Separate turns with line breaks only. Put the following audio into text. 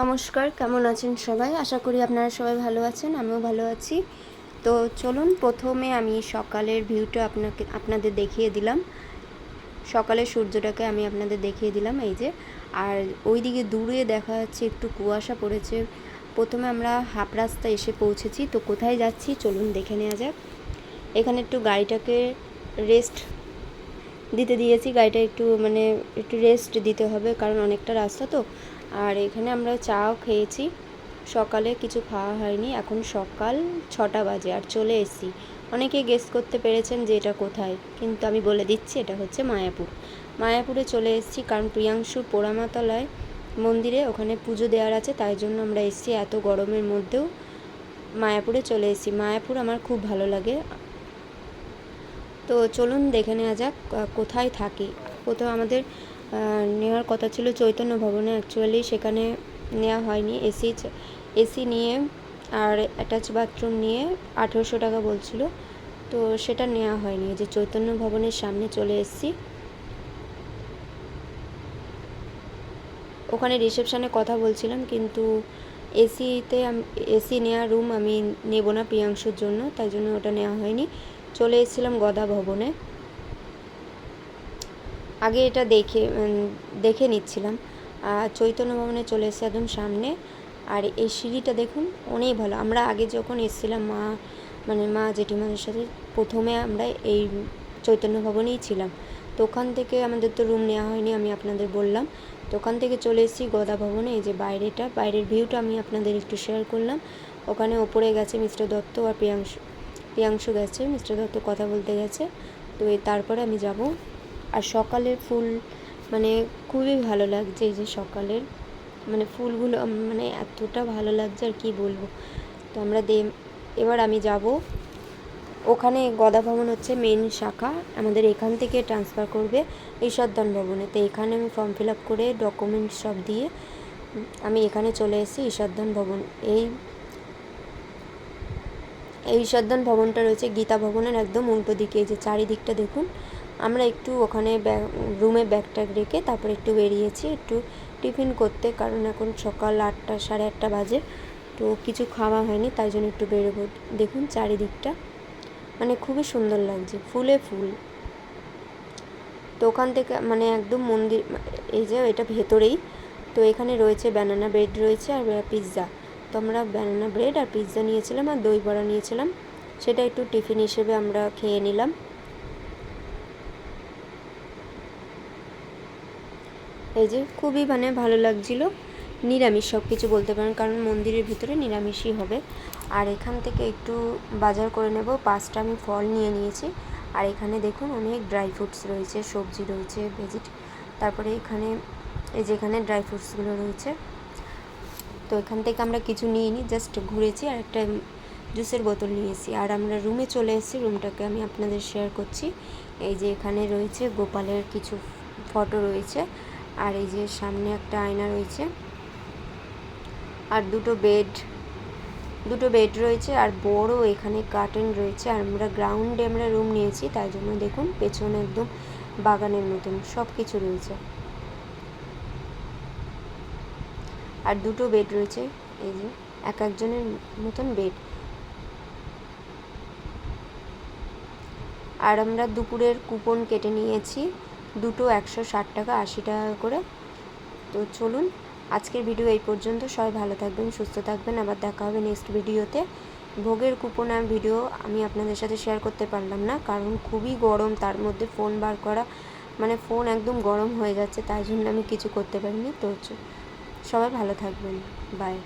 নমস্কার, কেমন আছেন সবাই? আশা করি আপনারা সবাই ভালো আছেন, আমিও ভালো আছি। তো চলুন, প্রথমে আমি সকালের ভিউটা আপনাকে, আপনাদের দেখিয়ে দিলাম। সকালের সূর্যটাকে আমি আপনাদের দেখিয়ে দিলাম, এই যে। আর ওইদিকে দূরে দেখা যাচ্ছে একটু কুয়াশা পড়েছে। প্রথমে আমরা হাফ রাস্তা এসে পৌঁছেছি, তো কোথায় যাচ্ছি চলুন দেখে নেওয়া যাক। এখানে একটু গাড়িটাকে রেস্ট দিতে দিয়েছি, গাড়িটা একটু মানে একটু রেস্ট দিতে হবে কারণ অনেকটা রাস্তা তো। আর এখানে আমরা চাও খেয়েছি, সকালে কিছু খাওয়া হয়নি, এখন সকাল ছটা বাজে আর চলে এসেছি। অনেকে গেস করতে পেরেছেন যে এটা কোথায়, কিন্তু আমি বলে দিচ্ছি এটা হচ্ছে মায়াপুর। মায়াপুরে চলে এসেছি কারণ প্রিয়াংশুর পোড়ামাতলায় মন্দিরে ওখানে পুজো দেওয়ার আছে, তাই জন্য আমরা এসেছি এত গরমের মধ্যেও মায়াপুরে চলে এসেছি। মায়াপুর আমার খুব ভালো লাগে তো চলুন দেখে নেওয়া যাক কোথায় থাকি। কোথাও আমাদের নেওয়ার কথা ছিল চৈতন্য ভবনে। অ্যাকচুয়ালি সেখানে নেওয়া হয়নি। এসি এসি নিয়ে আর অ্যাটাচ বাথরুম নিয়ে আঠেরোশো টাকা বলছিল। তো সেটা নেওয়া হয়নি। যে চৈতন্য ভবনের সামনে চলে এসেছি। ওখানে রিসেপশানে কথা বলছিলাম, কিন্তু এসিতে এসি নেওয়া রুম আমি নেব না প্রিয়াংশুর জন্য, তাই জন্য ওটা নেওয়া হয়নি। চলে এসেছিলাম গদা ভবনে। আগে এটা দেখে দেখে নিচ্ছিলাম। আর চৈতন্য ভবনে চলে এসেছে একদম সামনে। আর এই সিঁড়িটা দেখুন, অনেক ভালো। আমরা আগে যখন এসেছিলাম, মা মানে মা জেঠিমাদের সাথে প্রথমে আমরা এই চৈতন্য ভবনেই ছিলাম। ওখান থেকে আমাদের তো রুম নেওয়া হয়নি, আমি আপনাদের বললাম। তো ওখান থেকে চলে এসেছি গদা ভবনে, এই যে বাইরেটা, বাইরের ভিউটা আমি আপনাদের একটু শেয়ার করলাম। ওখানে ওপরে গেছে মিস্টার দত্ত আর প্রিয়াংশু প্রিয়াংশু গেছে, মিস্টার দত্ত কথা বলতে গেছে। তো এই তারপরে আমি যাব। আর সকালের ফুল মানে খুবই ভালো লাগছে এই যে সকালের। মানে ফুলগুলো মানে এতটা ভালো লাগছে আর কি বলব। তো আমরা দে এবার আমি যাব। ওখানে গদা ভবন হচ্ছে মেন শাখা, আমাদের এখান থেকে ট্রান্সফার করবে ঈশ্বরদান ভবনে। তো এখানে আমি ফর্ম ফিল আপ করে ডকুমেন্টস সব দিয়ে আমি এখানে চলে এসেছি ঈশ্বরদান ভবন। এই এই ঈশ্বরদান ভবনটা রয়েছে গীতা ভবনের একদম উল্টো দিকে, এই যে চারিদিকটা দেখুন। আমরা একটু ওখানে রুমে ব্যাগ ট্যাগ রেখে তারপরে একটু বেরিয়েছি, একটু টিফিন করতে, কারণ এখন সকাল আটটা, সাড়ে আটটা বাজে, তো কিছু খাওয়া হয়নি, তাই জন্য একটু বেরোবো। দেখুন চারিদিকটা। মানে খুবই সুন্দর লাগছে, ফুলে ফুল। তো ওখান থেকে মানে একদম মন্দির, এই যে এটা ভেতরেই। তো এখানে রয়েছে ব্যানানা ব্রেড রয়েছে আর পিৎজা তো আমরা ব্যানানা ব্রেড আর পিৎজা নিয়েছিলাম আর দই বড়া নিয়েছিলাম। সেটা একটু টিফিন হিসেবে আমরা খেয়ে নিলাম। এই যে খুবই মানে ভালো লাগছিল। নিরামিষ সব কিছু বলতে পারেন, কারণ মন্দিরের ভিতরে নিরামিষই হবে। আর এখান থেকে একটু বাজার করে নেব। পাঁচটা আমি ফল নিয়ে নিয়েছি। আর এখানে দেখুন অনেক ড্রাই ফ্রুটস রয়েছে, সবজি রয়েছে ভেজিট তারপরে এখানে, এই যে এখানে ড্রাই ফ্রুটসগুলো রয়েছে। তো এখান থেকে আমরা কিছু নিইনি জাস্ট ঘুরেছি আর একটা জুসের বোতল নিয়েছি। আর আমরা রুমে চলে এসেছি রুমটাকে আমি আপনাদের শেয়ার করছি। এই যে এখানে রয়েছে গোপালের কিছু ফটো রয়েছে। আর এই যে সামনে একটা আয়না রয়েছে। আর দুটো বেড দুটো বেড রয়েছে আর বড় এখানে কার্টেন রয়েছে আর আমরা গ্রাউন্ডে আমরা রুম নিয়েছি, তাই জন্য দেখুন পেছনে একদম বাগানের মতন সব কিছু রয়েছে। আর দুটো বেড রয়েছে, এই যে এক একজনের মতন বেড আর আমরা দুপুরের কুপন কেটে নিয়েছি, দুটো একশো ষাট টাকা আশি টাকা করে। তো চলুন আজকের ভিডিও এই পর্যন্ত। সবাই ভালো থাকবেন, সুস্থ থাকবেন। আবার দেখা হবে নেক্সট ভিডিওতে। ভোগের কুপন আর ভিডিও আমি আপনাদের সাথে শেয়ার করতে পারলাম না, কারণ খুবই গরম, তার মধ্যে ফোন বার করা মানে ফোন একদম গরম হয়ে যাচ্ছে, তাই জন্য আমি কিছু করতে পারিনি। তো সবাই ভালো থাকবেন। বাই